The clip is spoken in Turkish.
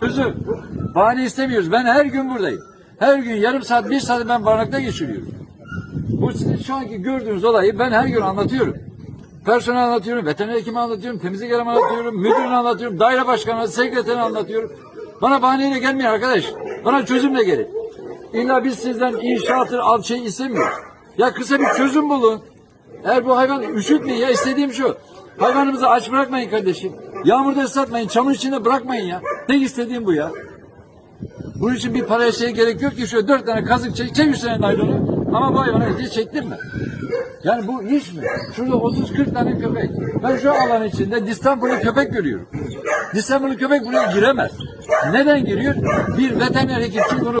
Kızım, bahane istemiyoruz. Ben her gün buradayım. Her gün yarım saat, bir saat ben barınakta geçiriyorum. Bu sizin şu anki gördüğünüz olayı ben her gün anlatıyorum. Personel anlatıyorum, veteriner hekimi anlatıyorum, temizlik elemanı anlatıyorum, müdürünü anlatıyorum, daire başkanı, sekreterini anlatıyorum. Bana bahaneyle gelmeyin arkadaş. Bana çözümle gelin. İlla biz sizden inşaatır, al şey istemiyoruz. Ya kısa bir çözüm bulun. Eğer bu hayvan üşütmeyin ya istediğim şu. Hayvanımızı aç bırakmayın kardeşim. Yağmurda ıslatmayın, çamur içinde bırakmayın ya. Tek istediğim bu ya. Bunun için bir paraya şey gerek yok ki şöyle dört tane kazık çek, çek üstüne naylonu. Ama bu hayvana hiç çektirme. Yani bu iş mi? Şurada 30-40 tane köpek. Ben şu alan içinde Distanbul'u köpek görüyorum. Distanbul'u köpek buraya giremez. Neden giriyor? Bir veteriner hekim çünkü onu